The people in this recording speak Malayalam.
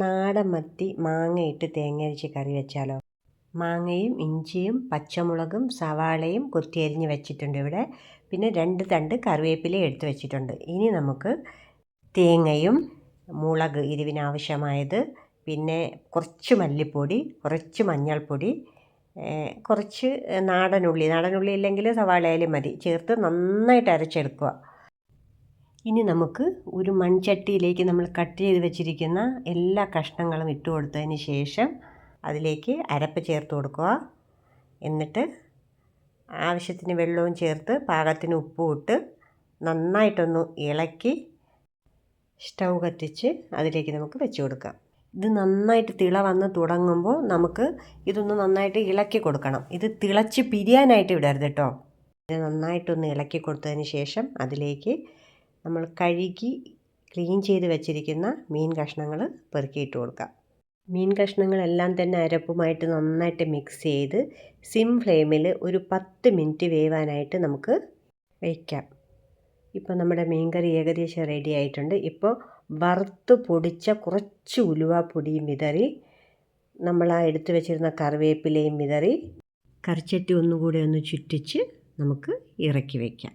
നാടൻ മത്തി മാങ്ങയിട്ട് തേങ്ങ അരിച്ച് കറി വെച്ചാലോ? മാങ്ങയും ഇഞ്ചിയും പച്ചമുളകും സവാളയും കൊത്തിയരിഞ്ഞ് വെച്ചിട്ടുണ്ട് ഇവിടെ. പിന്നെ രണ്ട് തണ്ട് കറിവേപ്പില എടുത്ത് വെച്ചിട്ടുണ്ട്. ഇനി നമുക്ക് തേങ്ങയും മുളക് എരിവിനാവശ്യമായത് പിന്നെ കുറച്ച് മല്ലിപ്പൊടി കുറച്ച് മഞ്ഞൾപ്പൊടി കുറച്ച് നാടനുള്ളി. നാടനുള്ളി ഇല്ലെങ്കിൽ സവാളയിലും മതി. ചേർത്ത് നന്നായിട്ട് അരച്ചെടുക്കുക. ഇനി നമുക്ക് ഒരു മൺചട്ടിയിലേക്ക് നമ്മൾ കട്ട് ചെയ്ത് വെച്ചിരിക്കുന്ന എല്ലാ കഷ്ണങ്ങളും ഇട്ട് കൊടുത്തതിന് ശേഷം അതിലേക്ക് അരപ്പ് ചേർത്ത് കൊടുക്കുക. എന്നിട്ട് ആവശ്യത്തിന് വെള്ളവും ചേർത്ത് പാകത്തിന് ഉപ്പും ഇട്ട് നന്നായിട്ടൊന്ന് ഇളക്കി സ്റ്റൗ കത്തിച്ച് അതിലേക്ക് നമുക്ക് വെച്ച് കൊടുക്കാം. ഇത് നന്നായിട്ട് തിള വന്ന് തുടങ്ങുമ്പോൾ നമുക്ക് ഇതൊന്ന് നന്നായിട്ട് ഇളക്കി കൊടുക്കണം. ഇത് തിളച്ച് പിരിയാനായിട്ട് വിടരുത് കേട്ടോ. ഇത് നന്നായിട്ടൊന്ന് ഇളക്കി കൊടുത്തതിന് ശേഷം അതിലേക്ക് നമ്മൾ കഴുകി ക്ലീൻ ചെയ്ത് വെച്ചിരിക്കുന്ന മീൻ കഷ്ണങ്ങൾ പെറുക്കിയിട്ട് കൊടുക്കാം. മീൻ കഷ്ണങ്ങളെല്ലാം തന്നെ അരപ്പുമായിട്ട് നന്നായിട്ട് മിക്സ് ചെയ്ത് സിം ഫ്ലെയിമിൽ ഒരു പത്ത് മിനിറ്റ് വേവാനായിട്ട് നമുക്ക് വയ്ക്കാം ഇപ്പോൾ നമ്മുടെ മീൻകറി ഏകദേശം റെഡി ആയിട്ടുണ്ട്. ഇപ്പോൾ വറുത്ത് പൊടിച്ച കുറച്ച് ഉലുവാപ്പൊടിയും വിതറി നമ്മൾ ആ എടുത്തു വെച്ചിരുന്ന കറിവേപ്പിലയും വിതറി കറിച്ചട്ടി ഒന്നുകൂടെ ഒന്ന് ചുറ്റിച്ച് നമുക്ക് ഇറക്കി വയ്ക്കാം